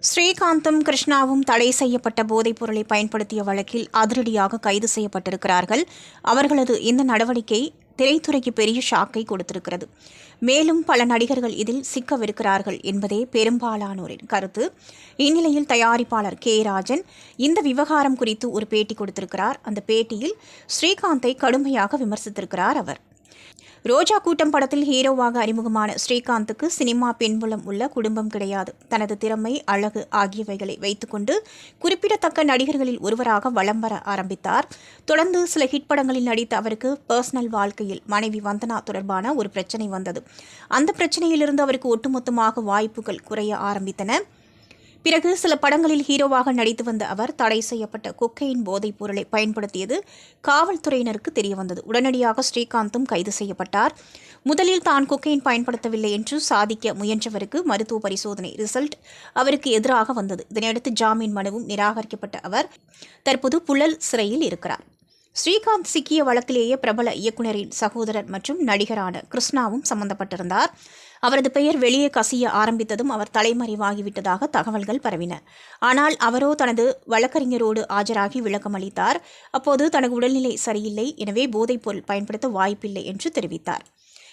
ஸ்ரீகாந்தும் கிருஷ்ணாவும் தடை செய்யப்பட்ட போதைப் பொருளை பயன்படுத்திய வழக்கில் அதிரடியாக கைது செய்யப்பட்டிருக்கிறார்கள். அவர்களது இந்த நடவடிக்கை திரைத்துறைக்கு பெரிய ஷாக்கை கொடுத்திருக்கிறது. மேலும் பல நடிகர்கள் இதில் சிக்கவிருக்கிறார்கள் என்பதே பெரும்பாலானோரின் கருத்து. இந்நிலையில் தயாரிப்பாளர் கே. ராஜன் இந்த விவகாரம் குறித்து ஒரு பேட்டி கொடுத்திருக்கிறார். அந்த பேட்டியில் ஸ்ரீகாந்தை கடுமையாக விமர்சித்திருக்கிறார் அவர். ரோஜா கூட்டம் படத்தில் ஹீரோவாக அறிமுகமான ஸ்ரீகாந்துக்கு சினிமா பின்புலம் உள்ள குடும்பம் கிடையாது. தனது திறமை அழகு ஆகியவைகளை வைத்துக்கொண்டு குறிப்பிடத்தக்க நடிகர்களில் ஒருவராக வலம் வர ஆரம்பித்தார். தொடர்ந்து சில ஹிட் படங்களில் நடித்த அவருக்கு பர்சனல் வாழ்க்கையில் மனைவி வந்தனா தொடர்பான ஒரு பிரச்சனை வந்தது. அந்த பிரச்சனையிலிருந்து அவருக்கு ஒட்டுமொத்தமாக வாய்ப்புகள் குறைய ஆரம்பித்தன. பிறகு சில படங்களில் ஹீரோவாக நடித்து வந்த அவர் தடை செய்யப்பட்ட கொக்கையின் போதைப் பொருளை பயன்படுத்தியது காவல்துறையினருக்கு தெரியவந்தது. உடனடியாக ஸ்ரீகாந்தும் கைது செய்யப்பட்டார். முதலில் தான் கொக்கையின் பயன்படுத்தவில்லை என்று சாதிக்க முயன்றவருக்கு மருத்துவ பரிசோதனை ரிசல்ட் அவருக்கு எதிராக வந்தது. இதனையடுத்து ஜாமீன் மனுவும் நிராகரிக்கப்பட்ட அவர் தற்போது புழல் சிறையில் இருக்கிறார். ஸ்ரீகாந்த் சிக்கிய வழக்கிலேயே பிரபல இயக்குனரின் சகோதரர் மற்றும் நடிகரான கிருஷ்ணாவும் சம்பந்தப்பட்டிருந்தார். அவரது பெயர் வெளியே கசிய ஆரம்பித்ததும் அவர் தலைமறைவாகிவிட்டதாக தகவல்கள் பரவின. ஆனால் அவரோ தனது வழக்கறிஞரோடு ஆஜராகி விளக்கம் அளித்தார். அப்போது தனது உடல்நிலை சரியில்லை. எனவே போதைப்பொருள் பயன்படுத்த வாய்ப்பில்லை என்று தெரிவித்தார்.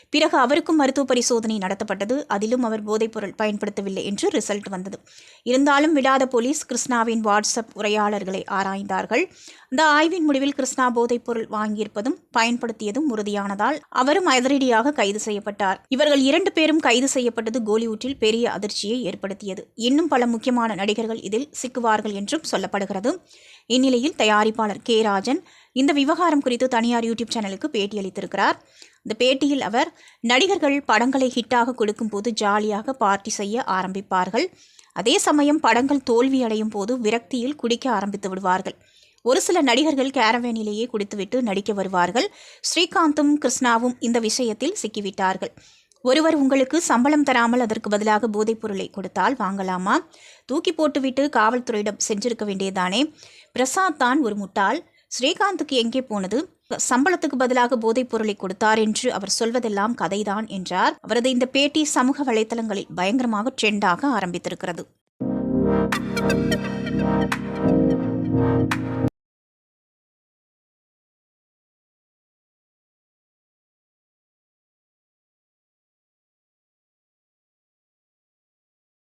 பிறகு அவருக்கும் மருத்துவ பரிசோதனை நடத்தப்பட்டது. அதிலும் அவர் போதைப்பொருள் பயன்படுத்தவில்லை என்று ரிசல்ட் வந்தது. இருந்தாலும் விடாத போலீஸ் கிருஷ்ணாவின் வாட்ஸ்அப் உரையாளர்களை ஆராய்ந்தார்கள். இந்த ஆய்வின் முடிவில் கிருஷ்ணா போதைப்பொருள் வாங்கியிருப்பதும் பயன்படுத்தியதும் உறுதியானதால் அவரும் அதிரடியாக கைது செய்யப்பட்டார். இவர்கள் இரண்டு பேரும் கைது செய்யப்பட்டது கோலிவுட்டில் பெரிய அதிர்ச்சியை ஏற்படுத்தியது. இன்னும் பல முக்கியமான நடிகர்கள் இதில் சிக்குவார்கள் என்றும் சொல்லப்படுகிறது. இந்நிலையில் தயாரிப்பாளர் கே ராஜன் இந்த விவகாரம் குறித்து தனியார் யூடியூப் சேனலுக்கு பேட்டியளித்திருக்கிறார். இந்த பேட்டியில் அவர் நடிகர்கள் படங்களை ஹிட்டாக கொடுக்கும்போது ஜாலியாக பார்ட்டி செய்ய ஆரம்பிப்பார்கள். அதே சமயம் படங்கள் தோல்வி அடையும் போது விரக்தியில் குடிக்க ஆரம்பித்து விடுவார்கள். ஒரு சில நடிகர்கள் கேரவேனிலேயே குடித்துவிட்டு நடிக்க வருவார்கள். ஸ்ரீகாந்தும் கிருஷ்ணாவும் இந்த விஷயத்தில் சிக்கிவிட்டார்கள். ஒருவர் உங்களுக்கு சம்பளம் தராமல் அதற்கு பதிலாக போதைப் பொருளை கொடுத்தால் வாங்கலாமா? தூக்கி போட்டுவிட்டு காவல்துறையிடம் சென்றிருக்க வேண்டியதானே? பிரசாத் தான் ஒரு முட்டாள். ஸ்ரீகாந்துக்கு எங்கே போனது? சம்பளத்துக்கு பதிலாக போதைப் பொருளை கொடுத்தார் என்று அவர் சொல்வதெல்லாம் கதைதான் என்றார். அவரது இந்த பேட்டி சமூக வலைத்தளங்களில் பயங்கரமாக ட்ரெண்டாக ஆரம்பித்திருக்கிறது.